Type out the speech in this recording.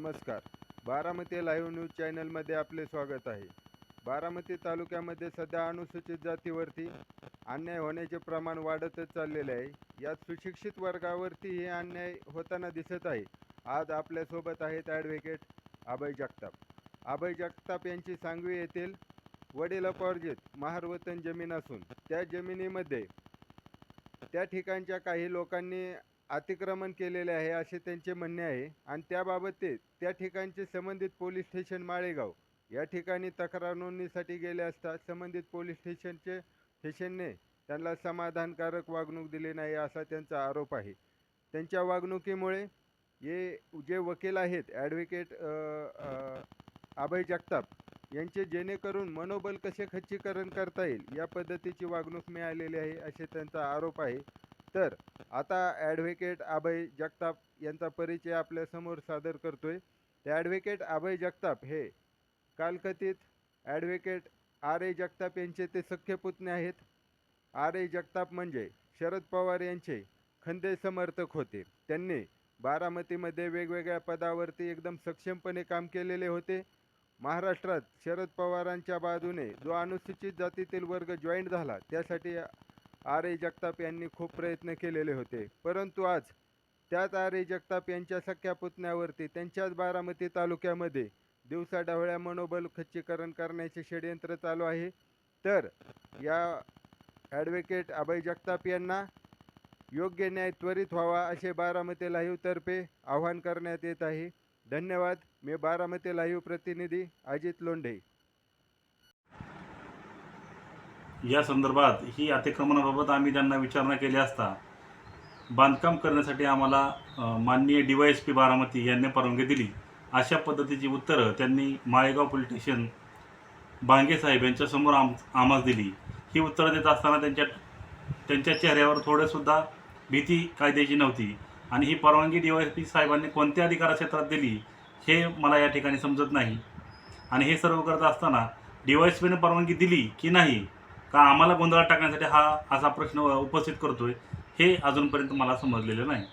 नमस्कार. Baramati live news चॅनलमध्ये आपले स्वागत आहे. बारामती तालुक्यामध्ये सध्या अनुसूचित जातीवरती अन्याय होण्याचे प्रमाण वाढतच चाललेले आहे. यात सुशिक्षित वर्गावरती हे अन्याय होताना दिसत आहे. आज आपल्यासोबत आहेत ॲडव्होकेट अभय जगताप. अभय जगताप यांची सांगवी येथील वडील अपॉर्जित महारवतन जमीन असून त्या जमिनीमध्ये त्या ठिकाणच्या काही लोकांनी अतिक्रमण केलेले आहे असे त्यांचे म्हणणे आहे. आणि त्याबाबत ते त्या ठिकाणचे संबंधित पोलीस स्टेशन माळेगाव या ठिकाणी तक्रार नोंदणीसाठी गेले असता संबंधित पोलीस स्टेशनचे स्टेशनने त्यांना समाधानकारक वागणूक दिली नाही असा त्यांचा आरोप आहे. त्यांच्या वागणुकीमुळे हे जे वकील आहेत ॲडव्होकेट अभय जगताप यांचे जेणेकरून मनोबल कसे खच्चीकरण करता येईल या पद्धतीची वागणूक मिळालेली आहे असे त्यांचा आरोप आहे. तर आता ॲडव्होकेट अभय जगताप यांचा परिचय आपल्यासमोर सादर करतोय. ते ॲडव्होकेट अभय जगताप हे कालकथित ॲडव्होकेट आर ए जगताप यांचे ते सख्य पुतणे आहेत. आर ए जगताप म्हणजे शरद पवार यांचे खंदे समर्थक होते. त्यांनी बारामतीमध्ये वेगवेगळ्या पदावरती एकदम सक्षमपणे काम केलेले होते. महाराष्ट्रात शरद पवारांच्या बाजूने जो अनुसूचित जातीतील वर्ग जॉईंट झाला त्यासाठी आर ए जगताप यांनी खूप प्रयत्न केलेले होते. परंतु आज त्याच आर ए जगताप यांच्या सख्या पुतण्यावरती त्यांच्याच बारामती तालुक्यामध्ये दिवसाढवळ्या मनोबल खच्चीकरण करण्याचे षडयंत्र चालू आहे. तर या ॲडव्होकेट अभय जगताप यांना योग्य न्याय त्वरित व्हावा असे बारामती लाईव्हतर्फे आवाहन करण्यात येत आहे. धन्यवाद. मी बारामती लाईव्ह प्रतिनिधी अजित लोंढे. या संदर्भात ही अतिक्रमणाबाबत आम्ही त्यांना विचारणा केली असता बांधकाम करण्यासाठी आम्हाला माननीय D Y S P Baramati यांनी परवानगी दिली. अशा पद्धतीची उत्तरं त्यांनी माळेगाव पोलीस स्टेशन बांगे साहेब यांच्यासमोर आम आम्हाला दिली. ही उत्तरं देत असताना त्यांच्या त्यांच्या चेहऱ्यावर थोडंसुद्धा भीती कायद्याची नव्हती. आणि ही परवानगी डी वाय एस पी साहेबांनी कोणत्या अधिकार क्षेत्रात दिली हे मला या ठिकाणी समजत नाही. आणि हे सर्व करत असताना डी वाय एस पीने परवानगी दिली की नाही का आम्हाला गोंधळात टाकण्यासाठी हा असा प्रश्न उपस्थित करतोय हे अजूनपर्यंत मला समजलेलं नाही.